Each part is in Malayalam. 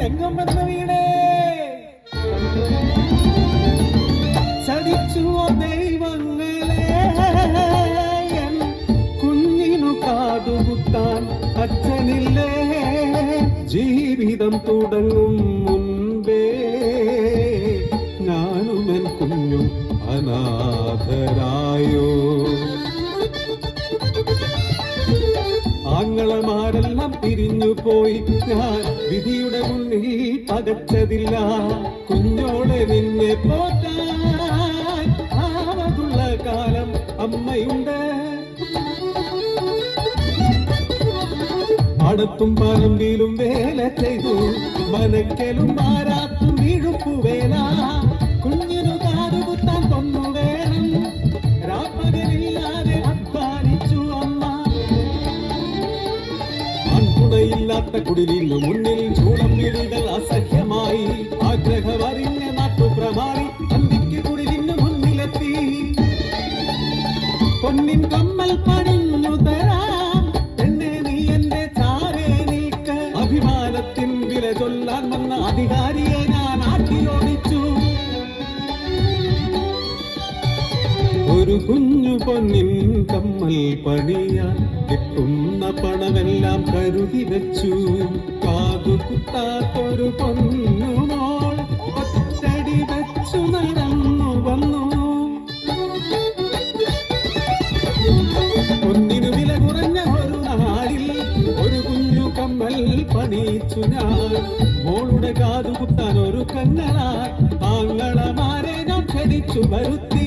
തെങ്ങും വന്ന് വീണേ. ചതിച്ചുവോ ദൈവങ്ങളെ. കുഞ്ഞിനു കാതുകുത്താൻ അച്ഛനില്ലേ. ജീവിതം തുടങ്ങും ആങ്ങളമാരെല്ലാം പിരിഞ്ഞു പോയി. ഞാൻ വിധിയുടെ മുന്നിൽ പകച്ചതില്ല. കുഞ്ഞോളെ നിന്നെ പോറ്റാൻ ആവതുള്ള കാലം അമ്മയുണ്ട്. അടുത്തും പറമ്പിലും വേല ചെയ്തു. മനക്കലും മാരാത്തും വീഴുപ്പു അൺതുണയില്ലാത്ത കുടിലിനു മുന്നിൽ ചൂടം വീടുകൾ അസഹ്യമായി. ആഗ്രഹമറിഞ്ഞ നാട്ടുപ്രമാറി അന്തിക്ക് കുടിലിനു മുന്നിലെത്തി. പൊന്നിൻ കമ്മൽ പണിഞ്ഞു നീ എന്റെ ചാരേ നീക്ക. അഭിമാനത്തിൻ വില ചൊല്ലാൻ വന്ന അധികാരിയെ ഒരു കുഞ്ഞു പൊന്നിൻ കമ്മൽ പണിയാൻ കിട്ടുന്ന പണമെല്ലാം കരുതി വെച്ചു. കാതു കുത്താത്തൊരു പൊന്നുമോൾ ഒറ്റടി വെച്ചു നടന്നു വന്നു. പൊന്നിനു വില കുറഞ്ഞ ഒരു നാളിൽ ഒരു കുഞ്ഞു കമ്മൽ പണിയിച്ചു ഞാൻ. മോളുടെ കാതു കുത്താൻ ഒരു കണ്ണനായി ആങ്ങളമാരെ ഞാൻ ക്ഷണിച്ചു വരുത്തി.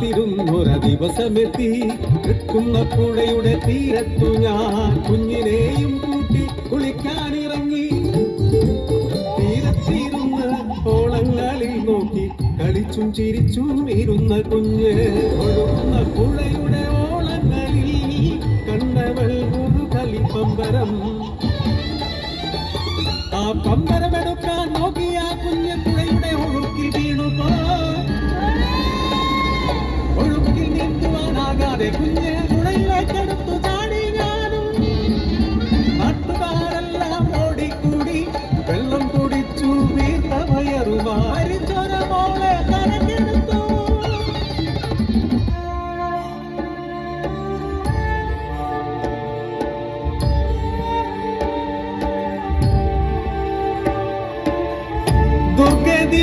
കാത്തിരുന്നൊര ദിവസമെത്തി. നിൽക്കുന്ന പുഴയുടെ തീരത്തു ഞാൻ കുഞ്ഞിനെയും കൂട്ടി കുളിക്കാൻ ഇറങ്ങി തീരത്തിരുന്ന ഓളങ്ങളിൽ നോക്കി കളിച്ചും ചിരിച്ചും ഇരുന്ന കുഞ്ഞ് ഒഴുകുന്ന പുഴയുടെ ഓളങ്ങളിൽ കണ്ടവൾ ഒരു കളിപ്പമ്പരം ആ പമ്പരമെടുക്കാൻ നീന്തുവാനാകാതെ കുഞ്ഞ് പുഴയിലേക്കെടുത്തു ചാടി ഞാനും. നാട്ടുകാരെല്ലാം ഓടിക്കൂടി വെള്ളം കുടിച്ചു വീർത്ത വയറുമായി മോളെ കരഞ്ഞെടുത്തു. ദുർഗതി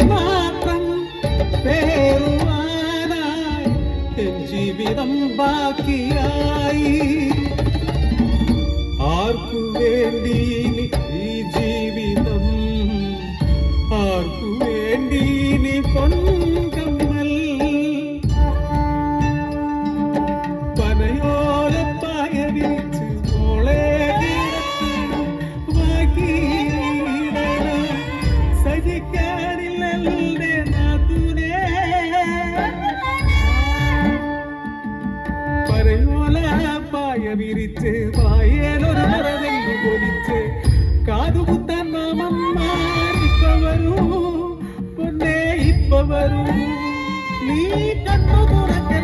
ജീവിതം ബാക്കിയായി. ആർക്കു വേണ്ടി Thank you.